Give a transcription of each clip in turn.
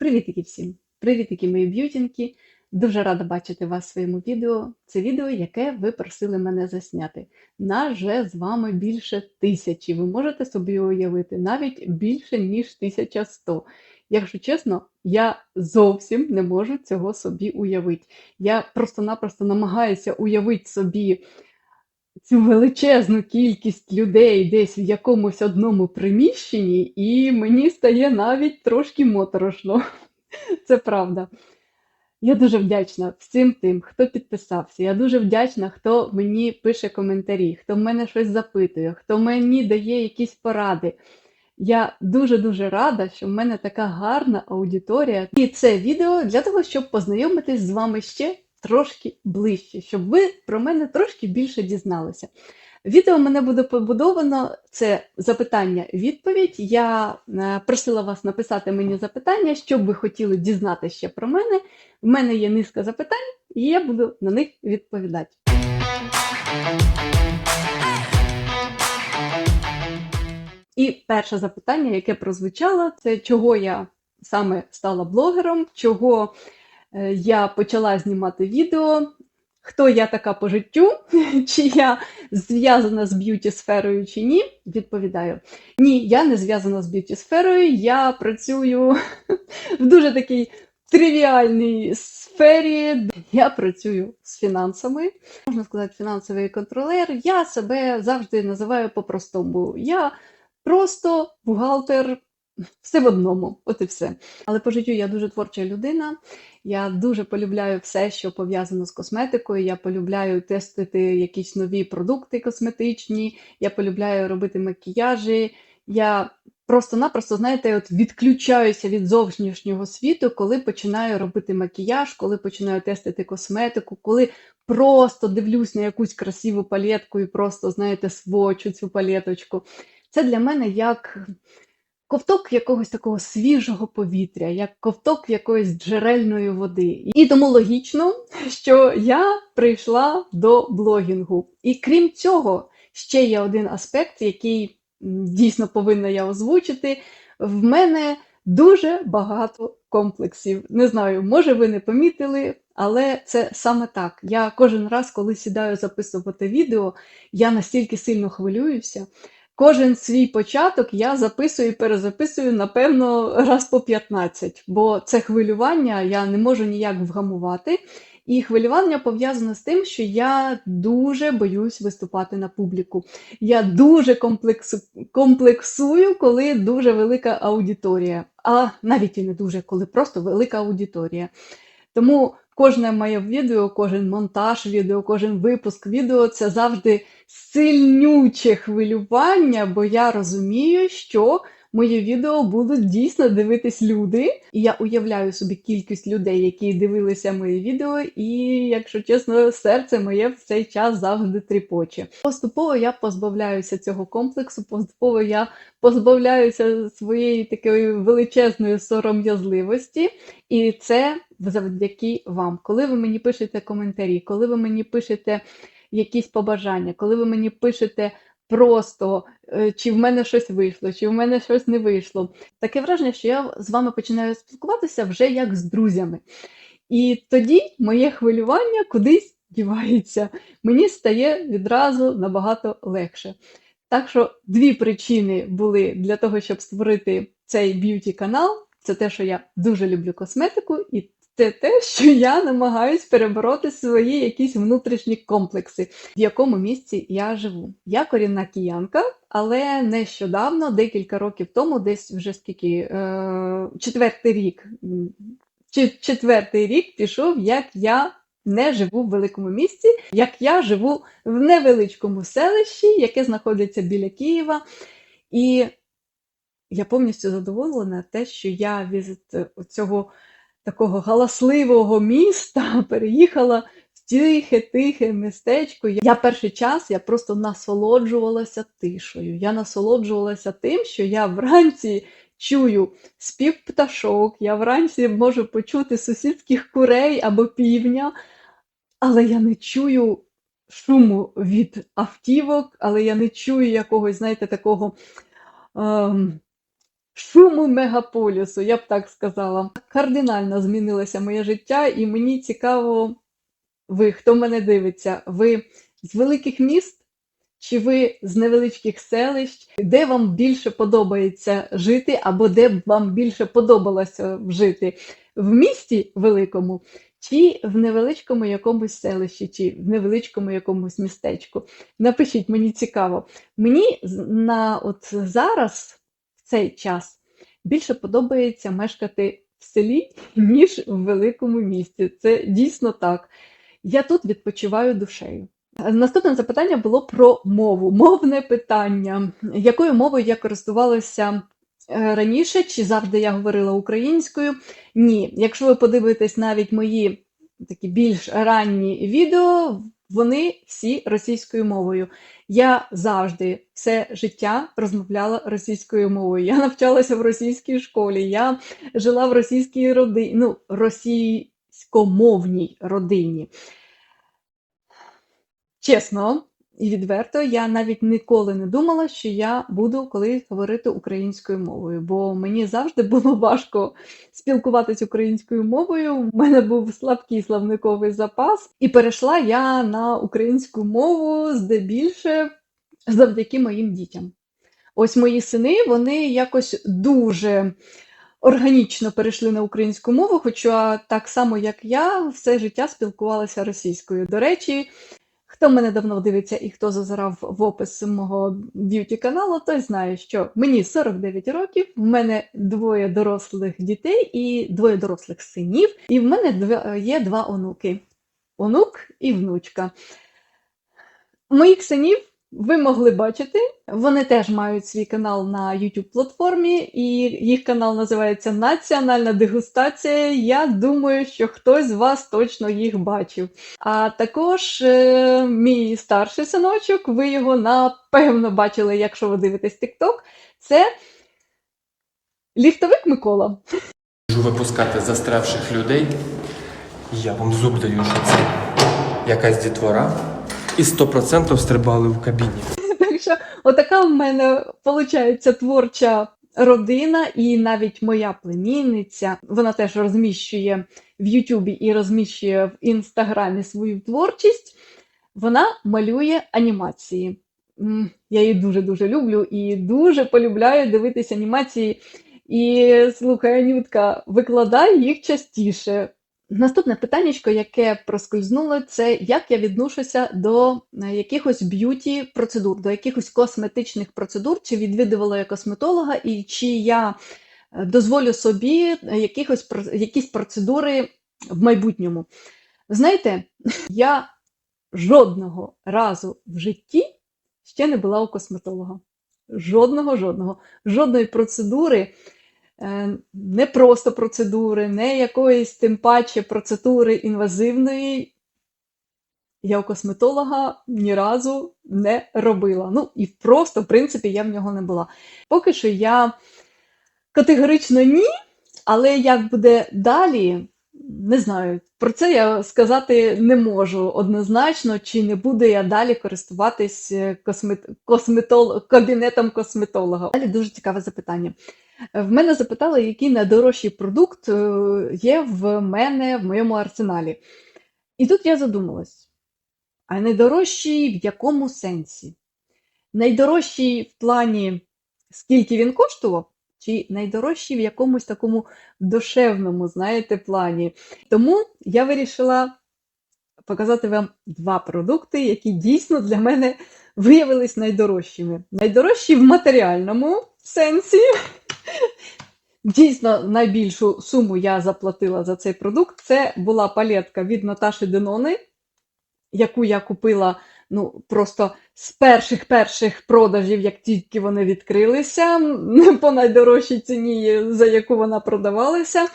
Привітики всім! Привітики, мої б'ютінки! Дуже рада бачити вас в своєму відео. Це відео, яке ви просили мене засняти. Нас же з вами більше тисячі. Ви можете собі уявити, навіть більше, ніж 1100. Якщо чесно, я зовсім не можу цього собі уявити. Я просто-напросто намагаюся уявити собі цю величезну кількість людей десь в якомусь одному приміщенні, і мені стає навіть трошки моторошно. Це правда. Я дуже вдячна всім тим, хто підписався. Я дуже вдячна, хто мені пише коментарі, хто в мене щось запитує, хто мені дає якісь поради. Я дуже-дуже рада, що в мене така гарна аудиторія. І це відео для того, щоб познайомитись з вами ще трошки ближче, щоб ви про мене трошки більше дізналися. Відео мене буде побудовано це запитання-відповідь. Я е, просила вас написати мені запитання, що б ви хотіли дізнатися ще про мене. В мене є низка запитань, і я буду на них відповідати. І перше запитання, яке прозвучало, це чого я саме стала блогером, чого я почала знімати відео, хто я така по життю, чи я зв'язана з б'юті сферою чи ні. Відповідаю: ні, я не зв'язана з б'юті сферою, я працюю в дуже такій тривіальній сфері. Я працюю з фінансами, можна сказати, фінансовий контролер. Я себе завжди називаю по-простому. Я просто бухгалтер. Все в одному, от і все. Але по життю я дуже творча людина. Я дуже полюбляю все, що пов'язано з косметикою. Я полюбляю тестити якісь нові продукти косметичні, я полюбляю робити макіяжі. Я просто-напросто, знаєте, от відключаюся від зовнішнього світу, коли починаю робити макіяж, коли починаю тестити косметику, коли просто дивлюсь на якусь красиву палетку і просто, знаєте, свочу цю палеточку. Це для мене як ковток якогось такого свіжого повітря, як ковток якоїсь джерельної води. І тому логічно, що я прийшла до блогінгу. І крім цього, ще є один аспект, який дійсно повинна я озвучити. В мене дуже багато комплексів. Не знаю, може ви не помітили, але це саме так. Я кожен раз, коли сідаю записувати відео, я настільки сильно хвилююся. Кожен свій початок я записую і перезаписую, напевно, раз по 15, бо це хвилювання я не можу ніяк вгамувати. І хвилювання пов'язане з тим, що я дуже боюсь виступати на публіку. Я дуже комплексу... комплексую, коли дуже велика аудиторія, а навіть і не дуже, коли просто велика аудиторія. Тому кожне моє відео, кожен монтаж відео, кожен випуск відео це завжди сильнюче хвилювання, бо я розумію, що мої відео будуть дійсно дивитись люди. І я уявляю собі кількість людей, які дивилися мої відео, і, якщо чесно, серце моє в цей час завжди тріпоче. Поступово я позбавляюся цього комплексу, поступово я позбавляюся своєї такої величезної сором'язливості, і це завдяки вам. Коли ви мені пишете коментарі, коли ви мені пишете якісь побажання, коли ви мені пишете просто, е, чи в мене щось вийшло, чи в мене щось не вийшло. Таке враження, що я з вами починаю спілкуватися вже як з друзями. І тоді моє хвилювання кудись дівається. Мені стає відразу набагато легше. Так що дві причини були для того, щоб створити цей б'юті канал. Це те, що я дуже люблю косметику, і це те, що я намагаюсь перебороти свої якісь внутрішні комплекси, в якому місці я живу. Я корінна киянка, але нещодавно, декілька років тому, десь вже скільки е, четвертий рік, четвертий рік пішов, як я. Не живу в великому місті, як я живу в невеличкому селищі, яке знаходиться біля Києва. І я повністю задоволена те, що я від цього такого галасливого міста переїхала в тихе-тихе містечко. Я перший час я просто насолоджувалася тишою. Я насолоджувалася тим, що я вранці чую спів пташок, я вранці можу почути сусідських курей або півня, але я не чую. Шуму від автівок, але я не чую якогось, знаєте, такого ем, шуму мегаполісу, я б так сказала. Кардинально змінилося моє життя, і мені цікаво, ви, хто мене дивиться, ви з великих міст чи ви з невеличких селищ, де вам більше подобається жити, або де б вам більше подобалося жити? В місті великому, чи в невеличкому якомусь селищі, чи в невеличкому якомусь містечку? Напишіть, мені цікаво. Мені на от зараз, цей час, більше подобається мешкати в селі, ніж в великому місті. Це дійсно так. Я тут відпочиваю душею. Наступне запитання було про мову. Мовне питання. Якою мовою я користувалася е, раніше, чи завжди я говорила українською? Ні. Якщо ви подивитесь навіть мої такі більш ранні відео, вони всі російською мовою. Я завжди все життя розмовляла російською мовою. Я навчалася в російській школі, я жила в російській родині, ну, російськомовній родині. Чесно і відверто, я навіть ніколи не думала, що я буду колись говорити українською мовою, бо мені завжди було важко спілкуватись українською мовою. У мене був слабкий словниковий запас, і перейшла я на українську мову здебільше завдяки моїм дітям. Ось мої сини, вони якось дуже органічно перейшли на українську мову, хоча так само, як я, все життя спілкувалася російською. До речі, хто мене давно дивиться і хто зазирав в опис мого б'юті каналу, той знає, що мені 49 років, в мене двоє дорослих дітей і двоє дорослих синів, і в мене є два онуки: онук і внучка. Моїх синів ви могли бачити. Вони теж мають свій канал на YouTube платформі, і їх канал називається Національна дегустація. Я думаю, що хтось з вас точно їх бачив. А також е, мій старший синочок, ви його напевно бачили, якщо ви дивитесь TikTok, це ліфтовик Микола. Можу випускати застрявших людей. Я вам зуб даю, що це якась дітвора. І 100% стрибали в кабіні. Так що, отака в мене виходить творча родина, і навіть моя племінниця, вона теж розміщує в Ютубі і розміщує в Інстаграмі свою творчість. Вона малює анімації. Я її дуже-дуже люблю і дуже полюбляю дивитися анімації. І слухай, Анютка, викладай їх частіше. Наступне питаннячко, яке проскользнуло, це як я відношуся до е, якихось б'юті процедур, до якихось косметичних процедур, чи відвідувала я косметолога, і чи я е, дозволю собі е, якихось, якісь процедури в майбутньому. Знаєте, я жодного разу в житті ще не була у косметолога. Жодного, жодного. Жодної процедури, не просто процедури, не якоїсь тим паче процедури інвазивної. Я у косметолога ні разу не робила. Ну і просто, в принципі, я в нього не була. Поки що я категорично ні, але як буде далі, не знаю. Про це я сказати не можу однозначно, чи не буду я далі користуватись е, космет... косметол... кабінетом косметолога. Далі дуже цікаве запитання. В мене запитали, який найдорожчий продукт е, є в мене в моєму арсеналі. І тут я задумалась: а найдорожчий в якому сенсі? Найдорожчий в плані, скільки він коштував, чи найдорожчий в якомусь такому душевному, знаєте, плані. Тому я вирішила показати вам два продукти, які дійсно для мене виявились найдорожчими. Найдорожчі в матеріальному сенсі. Дійсно, найбільшу суму я заплатила за цей продукт. Це була палетка від Наташі Денони, яку я купила ну, просто з перших перших продажів, як тільки вони відкрилися, по найдорожчій ціні, за яку вона продавалася.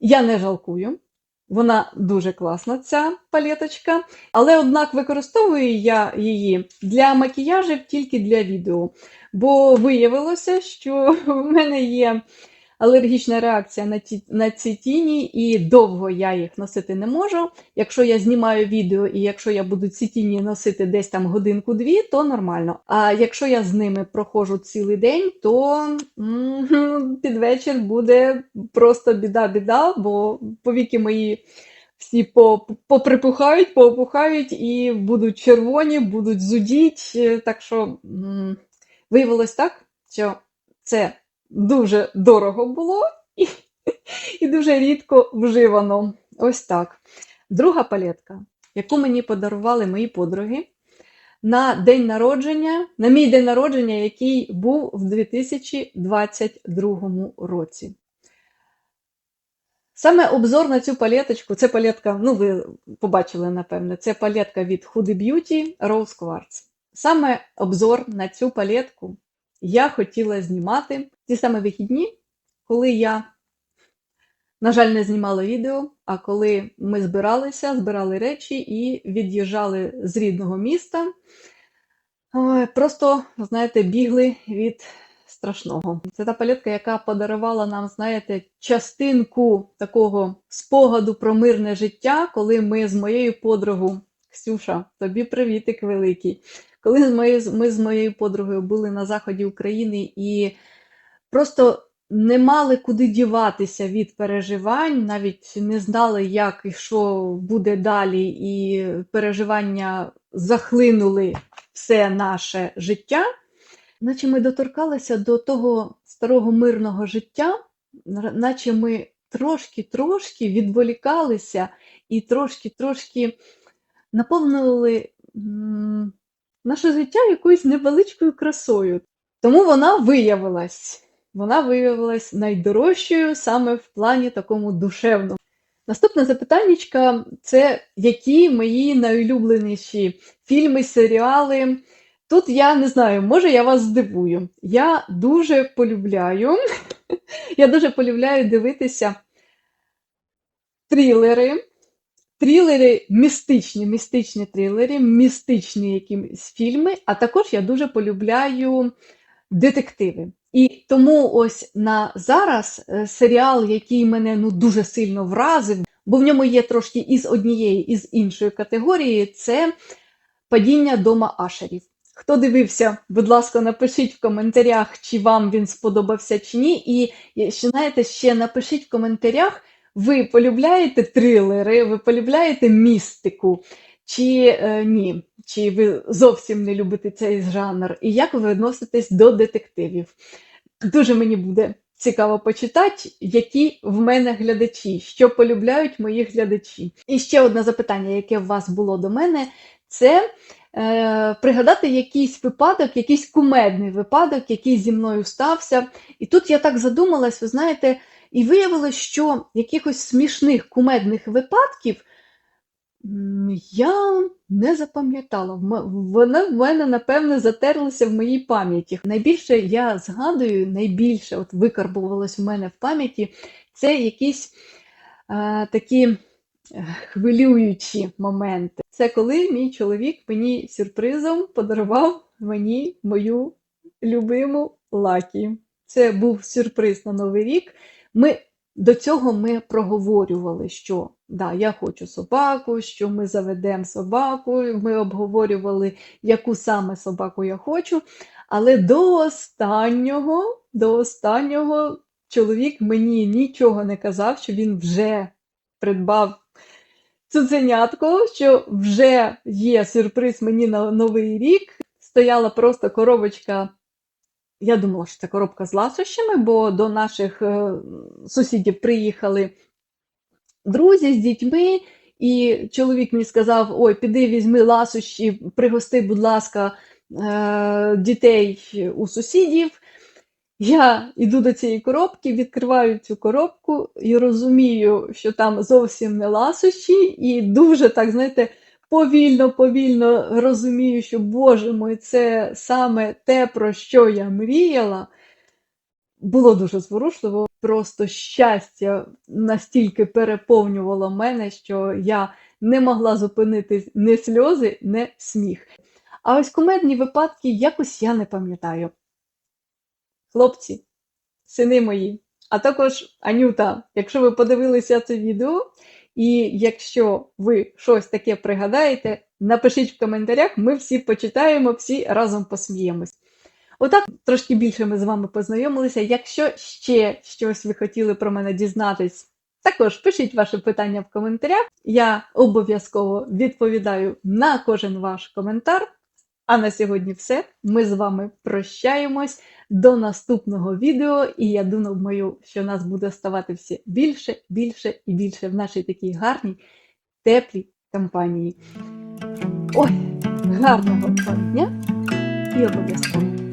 Я не жалкую. Вона дуже класна, ця палеточка. Але, однак, використовую я її для макіяжів тільки для відео. Бо виявилося, що в мене є алергічна реакція на ті на ці тіні, і довго я їх носити не можу. Якщо я знімаю відео, і якщо я буду ці тіні носити десь там годинку-дві, то нормально. А якщо я з ними проходжу цілий день, то м, під вечір буде просто біда-біда, бо повіки мої всі по- поприпухають, поопухають і будуть червоні, будуть зудіть. Так що м, виявилось так, що це дуже дорого було і, і дуже рідко вживано. Ось так. Друга палетка, яку мені подарували мої подруги на день народження, на мій день народження, який був в 2022 році. Саме обзор на цю палеточку, це палетка, ну ви побачили, напевне, це палетка від Huda Beauty Rose Quartz. Саме обзор на цю палетку я хотіла знімати ті саме вихідні, коли я, на жаль, не знімала відео, а коли ми збиралися, збирали речі і від'їжджали з рідного міста. Просто, знаєте, бігли від страшного. Це та палетка, яка подарувала нам, знаєте, частинку такого спогаду про мирне життя, коли ми з моєю подругою, Ксюша, тобі привітик великий. Коли ми, ми з моєю подругою були на заході України і просто не мали куди діватися від переживань, навіть не знали, як і що буде далі, і переживання захлинули все наше життя, наче ми доторкалися до того старого мирного життя, наче ми трошки-трошки відволікалися і трошки-трошки наповнили наше життя якоюсь невеличкою красою. Тому вона виявилась. Вона виявилась найдорожчою саме в плані такому душевному. Наступне запитаннячка це які мої найулюбленіші фільми, серіали. Тут я не знаю, може я вас здивую. Я дуже полюбляю, я дуже полюбляю дивитися трилери. Трилери містичні, містичні трилери, містичні якісь фільми, а також я дуже полюбляю детективи. І тому ось на зараз е, серіал, який мене ну дуже сильно вразив, бо в ньому є трошки із однієї, і з іншої категорії, це падіння дома Ашерів. Хто дивився, будь ласка, напишіть в коментарях, чи вам він сподобався чи ні. І ще знаєте, ще напишіть в коментарях, ви полюбляєте трилери, ви полюбляєте містику, чи е, ні, чи ви зовсім не любите цей жанр, і як ви відноситесь до детективів. Дуже мені буде цікаво почитати, які в мене глядачі, що полюбляють мої глядачі. І ще одне запитання, яке у вас було до мене, це е, пригадати якийсь випадок, якийсь кумедний випадок, який зі мною стався. І тут я так задумалась, ви знаєте, і виявилось, що якихось смішних кумедних випадків я не запам'ятала. Вона в мене, напевне, затерлася в моїй пам'яті. Найбільше я згадую, найбільше от викарбувалось в мене в пам'яті, це якісь е, такі хвилюючі моменти. Це коли мій чоловік мені сюрпризом подарував мені мою любиму лакі. Це був сюрприз на Новий рік. Ми до цього ми проговорювали, що да, я хочу собаку, що ми заведемо собаку. Ми обговорювали, яку саме собаку я хочу. Але до останнього, до останнього чоловік мені нічого не казав, що він вже придбав цуценятко, що вже є сюрприз мені на Новий рік. Стояла просто коробочка. Я думала, що це коробка з ласощами, бо до наших е, сусідів приїхали друзі з дітьми, і чоловік мені сказав: Ой, піди візьми ласощі, пригости, будь ласка, е, дітей у сусідів. Я йду до цієї коробки, відкриваю цю коробку і розумію, що там зовсім не ласощі, і дуже так, знаєте, повільно, повільно розумію, що, Боже мой, це саме те, про що я мріяла. Було дуже зворушливо, просто щастя настільки переповнювало мене, що я не могла зупинити ні сльози, ні сміх. А ось кумедні випадки якось я не пам'ятаю. Хлопці, сини мої, А також, Анюта, якщо ви подивилися це відео, і якщо ви щось таке пригадаєте, напишіть в коментарях, ми всі почитаємо, всі разом посміємось. Отак трошки більше ми з вами познайомилися. Якщо ще щось ви хотіли про мене дізнатись, також пишіть ваші питання в коментарях. Я обов'язково відповідаю на кожен ваш коментар. А на сьогодні все. Ми з вами прощаємось до наступного відео. І я думаю, що нас буде ставати все більше, більше і більше в нашій такій гарній, теплій компанії. Ой, гарного дня і обов'язково